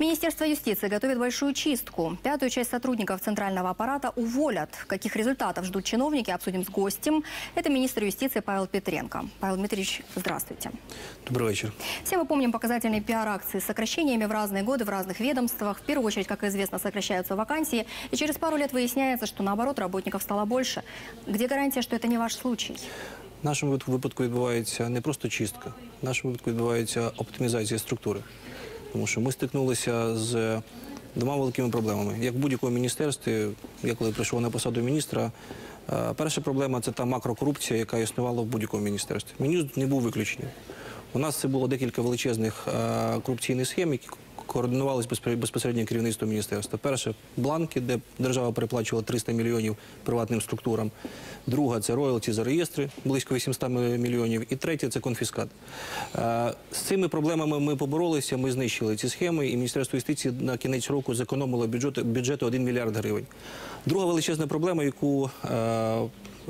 Министерство юстиции готовит большую чистку. Пятую часть сотрудников центрального аппарата уволят. Каких результатов ждут чиновники, обсудим с гостем. Это министр юстиции Павел Петренко. Павел Дмитриевич, здравствуйте. Добрый вечер. Все мы помним показательные пиар-акции с сокращениями в разные годы в разных ведомствах. В первую очередь, как известно, сокращаются вакансии. И через пару лет выясняется, что наоборот работников стало больше. Где гарантия, что это не ваш случай? В нашому випадку- випадку відбувається не просто чистка, в нашому випадку відбувається оптимізація структури. Тому що ми стикнулися з двома великими проблемами. Як в будь-якому міністерстві, я коли прийшов на посаду міністра, е, перша проблема це та макрокорупція, яка існувала в будь-якому міністерстві. Міністр не був виключенням. У нас це було декілька величезних е, корупційних схем, які координувалися безпосередньо- керівництвом міністерства. Перше бланки, де держава переплачувала 300 мільйонів приватним структурам. Друга це роялті за реєстри, близько 800 мільйонів. І третє це конфіскат. Е, З цими проблемами ми поборолися, ми знищили ці схеми, і Міністерство юстиції на кінець року зекономило бюджет, бюджету 1 мільярд гривень. Друга величезна проблема, яку е,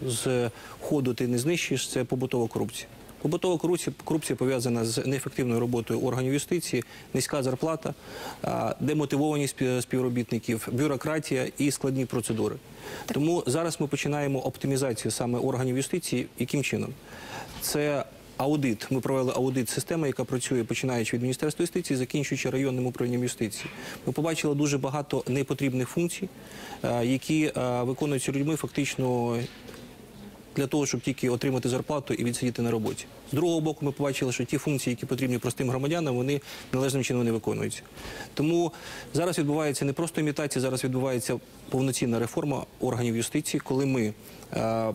з ходу ти не знищиш, це побутова корупція. Побутова корупція, пов'язана з неефективною роботою органів юстиції, низька зарплата, демотивованість співробітників, бюрократія і складні процедури. Тому зараз ми починаємо оптимізацію саме органів юстиції. Яким чином? Це аудит. Ми провели аудит системи, яка працює починаючи від Міністерства юстиції, закінчуючи районним управлінням юстиції. Ми побачили дуже багато непотрібних функцій, які виконуються людьми фактично для того, щоб тільки отримати зарплату і відсидіти на роботі. З другого боку, ми побачили, що ті функції, які потрібні простим громадянам, вони належним чином не виконуються. Тому зараз відбувається не просто імітація, зараз відбувається повноцінна реформа органів юстиції, коли ми е,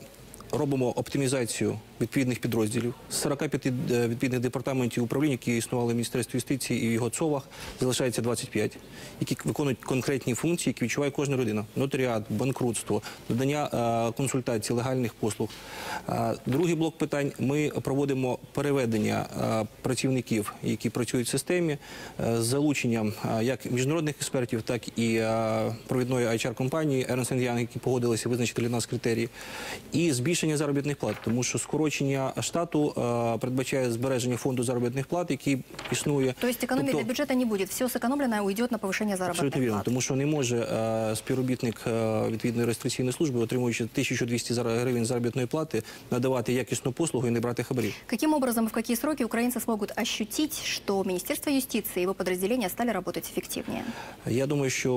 робимо оптимізацію відповідних підрозділів з 45 е, відповідних департаментів управління, які існували в Міністерстві юстиції і в його ЦОВах, залишається 25, які виконують конкретні функції, які відчуває кожна людина: нотаріат, банкрутство, надання е, консультацій, легальних послуг. Е, другий блок питань: ми проводимо переведення працівників, які працюють в системі, з залученням як міжнародних експертів, так і провідної HR-компанії Ernst Young, які погодилися визначити для нас критерії, і збільшення заробітних плат, тому що скорочення штату е, передбачає збереження фонду заробітних плат, який існує. То есть экономии Тобто- для бюджета не будет. Все сэкономленное уйдет на повышение заработной Абсолютно вірно, платы. тому що не може е, співробітник е, відповідної реєстраційної служби, отримуючи 1200 зара- гривень заробітної плати, надавати якісну послугу і не брати хабарів. Каким образом и в какие сроки украинцы смогут ощутить, что Министерство юстиции и его подразделения стали работать эффективнее? Я думаю, що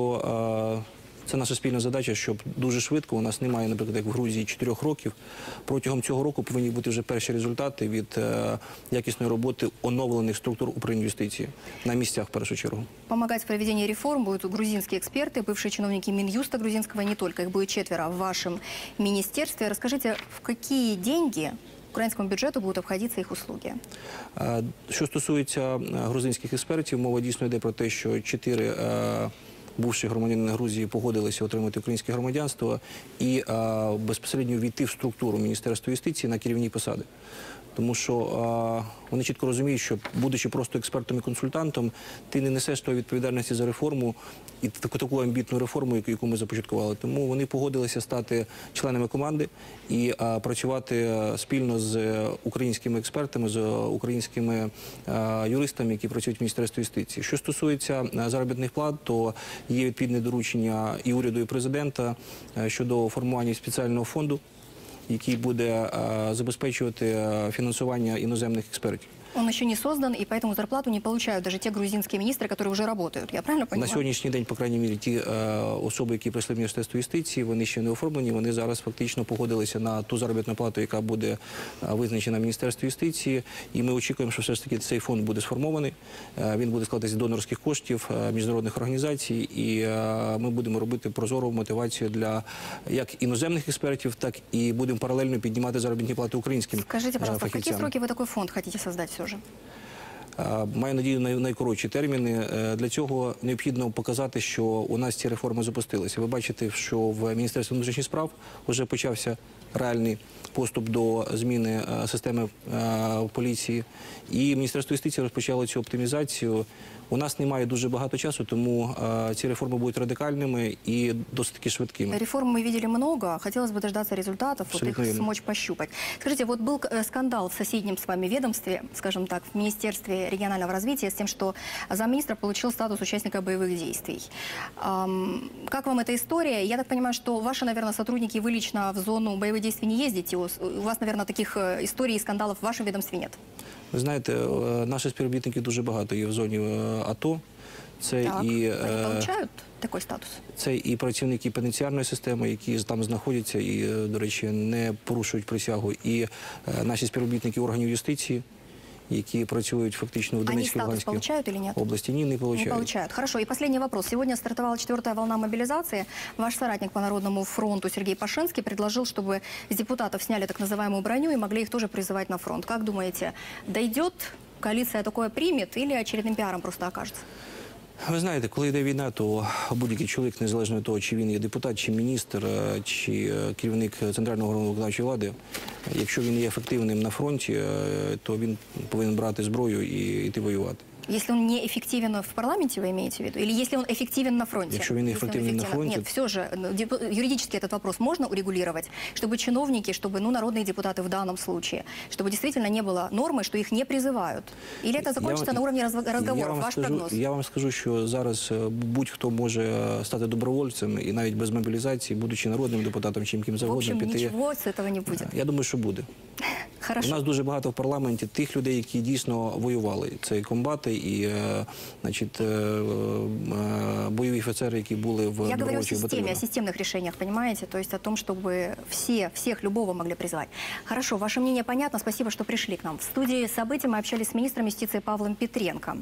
е, це наша спільна задача, щоб дуже швидко у нас немає, наприклад, як в Грузії, чотирьох років. Протягом цього року повинні бути вже перші результати від е, якісної роботи оновлених структур управління юстиції на місцях в першу чергу. Помогать в проведении реформ будут грузинские эксперты, бывшие чиновники Минюста грузинского, и не только. Их будет четверо в вашем министерстве. Расскажите, в какие деньги украинскому бюджету будут обходиться их услуги? Е, Що стосується е, грузинських експертів, мова дійсно йде про те, що чотири е, бувші громадянини Грузії погодилися отримати українське громадянство і е, безпосередньо війти в структуру Міністерства юстиції на керівні посади. Тому що е, вони чітко розуміють, що будучи просто експертом і консультантом, ти не несеш тої відповідальності за реформу і таку амбітну реформу, яку, ми започаткували. Тому вони погодилися стати членами команди і е, працювати спільно з українськими експертами, з українськими юристами, які працюють в Міністерстві юстиції. Що стосується заробітних плат, то є відповідне доручення і уряду, і президента е, щодо формування спеціального фонду який буде е, забезпечувати е, фінансування іноземних експертів. Он еще не создан, и поэтому зарплату не получают даже те грузинские министры, которые уже работают. Я правильно На понимаю? сьогоднішній день, по крайній мірі, ті е, особи, які прийшли в Міністерство юстиції, вони ще не оформлені. Вони зараз фактично погодилися на ту заробітну плату, яка буде е, визначена в Міністерстві юстиції. І ми очікуємо, що все ж таки цей фонд буде сформований. Е, він буде складатися з донорських коштів е, міжнародних організацій, і е, ми будемо робити прозору мотивацію для як іноземних експертів, так і будемо паралельно піднімати заробітні плати українським Скажите, е, пожалуйста, в какие фахівцям. сроки вы такой фонд хотите создать Е, Маю надію на найкоротші терміни. Е, Для цього необхідно показати, що у нас ці реформи запустилися. Ви бачите, що в Міністерстві внутрішніх справ вже почався реальний поступ до зміни е, системи е, в поліції. І Міністерство юстиції розпочало цю оптимізацію. У нас немає дуже багато часу, тому е, ці реформи будуть радикальними і досить таки швидкими. Реформ мы видели много, хотелось бы дождаться результатов, вот Абсолютно их верно. смочь пощупать. Скажите, вот был э, скандал в соседнем с вами ведомстве, скажем так, в Министерстве регионального развития с тем, что замминистра получил статус участника боевых действий. Ам, Как вам эта история? Я так понимаю, что ваши, наверное, сотрудники, вы лично в зону боевых действий не ездите. У с- у вас, наверное, таких э, историй и скандалов в вашем ведомстве нет. Ви знаєте, е, наші співробітники дуже багато є в зоні е, АТО. Це Так, і они е, получают такой статус? це і працівники пенітенціарної системи, які там знаходяться і, е, до речі, не порушують присягу, і е, наші співробітники органів юстиції, які працюють фактично в Они Донецькій статус Луганській получают или нет? області. Ні, не Не получають. получают. Хорошо. И последний вопрос. Сегодня стартовала четвертая волна мобилизации. Ваш соратник по Народному фронту Сергей Пашинский предложил, чтобы с депутатов сняли так называемую броню и могли их тоже призывать на фронт. Как думаете, дойдет? Коалиция такое примет или очередным пиаром просто окажется? Ви знаєте, коли йде війна, то будь-який чоловік, незалежно від того, чи він є депутат, чи міністр, е, чи е, керівник центрального органу виконавчої влади, якщо він є ефективним на фронті, е, то він повинен брати зброю і йти воювати. Если он неэффективен в парламенте, вы имеете в виду? Или если он эффективен на фронте? Якщо він Если он эффективен на эффективен- фронте- Нет, все же, ну, деп- юридически этот вопрос можно урегулировать, чтобы чиновники, чтобы ну, народные депутаты в данном случае, чтобы действительно не было нормы, что их не призывают. Или это закончится Я- на уровне разв- Я разговоров? вам, Ваш скажу, прогноз? я вам скажу, що зараз е, будь-хто може е, стати добровольцем і навіть без мобілізації, будучи народним депутатом, чим ким В завгодно, общем, піти. ничего с этого не будет. Я думаю, що буде. У Хорошо. нас дуже багато в парламенті тих людей, які дійсно воювали. Це і комбати, і е, значить, е, е, бойові офіцери, які були в Я говорю о добровольчих системе, о батальйонах. системных решениях, понимаете? То есть о том, чтобы все, всех, любого могли призвать. Хорошо, ваше мнение понятно. Спасибо, что пришли к нам. В студии событий мы общались с министром юстиции Павлом Петренко.